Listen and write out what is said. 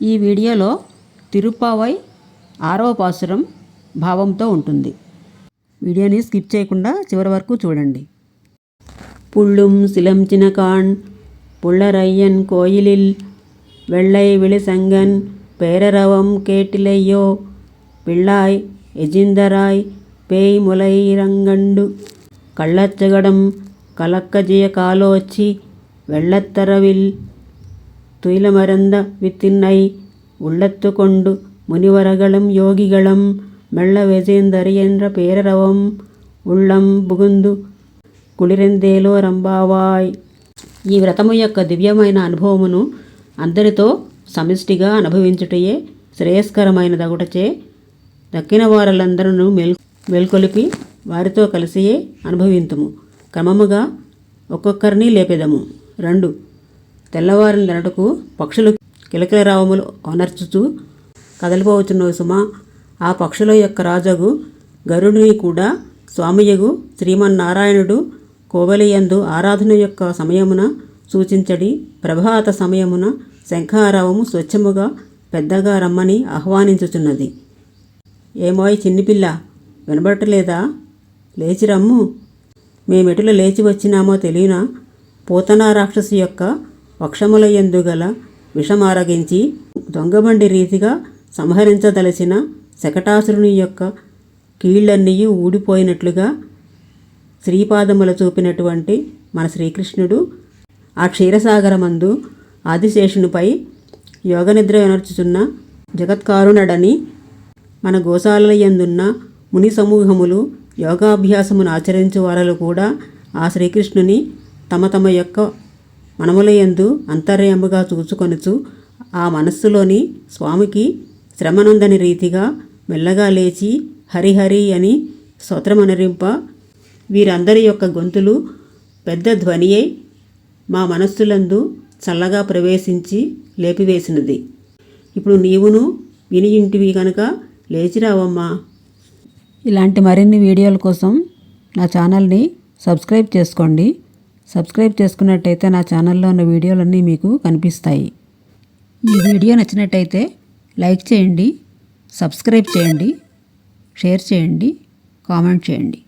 ఈ వీడియోలో తిరుప్పావై ఆరవ పాసురం భావంతో ఉంటుంది వీడియోని స్కిప్ చేయకుండా చివరి వరకు చూడండి புள்ளும் சிலம்சினகான் புள்ளரையன் கோயிலில் வெள்ளை விழிசங்கன் பேரரவம் கேட்டிலையோ பிள்ளாய் எஜிந்தராய் பேய் முலைரங்கண்டு கள்ளச்சகடம் கலக்கஜிய காலோச்சி வெள்ளத்தரவில் துயிலமரந்த வித்தின்னை உள்ளத்து கொண்டு முனிவரகளும் யோகிகளும் மெல்ல வெஜேந்தரி என்ற பேரரவம் உள்ளம் புகுந்து కుళిరెందేలో రంబావాయ్ ఈ వ్రతము యొక్క దివ్యమైన అనుభవమును అందరితో సమిష్టిగా అనుభవించుటయే శ్రేయస్కరమైనదగుటచే దక్కిన వారలందరూ మేల్ మేల్కొలిపి వారితో కలిసియే అనుభవింతుము క్రమముగా ఒక్కొక్కరిని లేపెదము రెండు తెల్లవారిన దనటకు పక్షులు కిలకిలరావములు అనర్చుతూ కదలిపోవచ్చున్నవి సుమా. ఆ పక్షుల యొక్క రాజగు గరుడిని కూడా స్వామియగు శ్రీమన్నారాయణుడు కోవలియందు ఆరాధన యొక్క సమయమున సూచించడి ప్రభాత సమయమున శంఖారావము స్వచ్ఛముగా పెద్దగా రమ్మని ఆహ్వానించుచున్నది. ఏమోయ్ చిన్నిపిల్ల వినబట్టలేదా లేచి రమ్ము. మేమెటులో లేచి వచ్చినామో తెలియనా? పూతనా రాక్షసు యొక్క పక్షముల యందు గల విషమారగించి దొంగబండి రీతిగా సంహరించదలసిన శకటాసురుని యొక్క కీళ్ళన్నీ ఊడిపోయినట్లుగా శ్రీపాదముల చూపినటువంటి మన శ్రీకృష్ణుడు ఆ క్షీరసాగరమందు ఆదిశేషునిపై యోగనిద్ర వినర్చుచున్న జగత్కారుణడని మన గోశాలయందున్న ముని సమూహములు యోగాభ్యాసమును ఆచరించు వారలు కూడా ఆ శ్రీకృష్ణుని తమ తమ యొక్క మనములయందు అంతర్యముగా చూచుకొనుచు ఆ మనస్సులోని స్వామికి శ్రమనందని రీతిగా మెల్లగా లేచి హరిహరి అని స్తోత్రమనరింప వీరందరి యొక్క గొంతులు పెద్ద ధ్వనియై మా మనస్సులందు చల్లగా ప్రవేశించి లేపివేసినది. ఇప్పుడు నీవును వినియింటివి కనుక లేచిరావమ్మా ఇలాంటి మరిన్ని వీడియోల కోసం నా ఛానల్ని సబ్స్క్రైబ్ చేసుకోండి. సబ్స్క్రైబ్ చేసుకున్నట్టయితే నా ఛానల్లో ఉన్న వీడియోలన్నీ మీకు కనిపిస్తాయి. ఈ వీడియో నచ్చినట్టయితే లైక్ చేయండి సబ్స్క్రైబ్ చేయండి షేర్ చేయండి కామెంట్ చేయండి.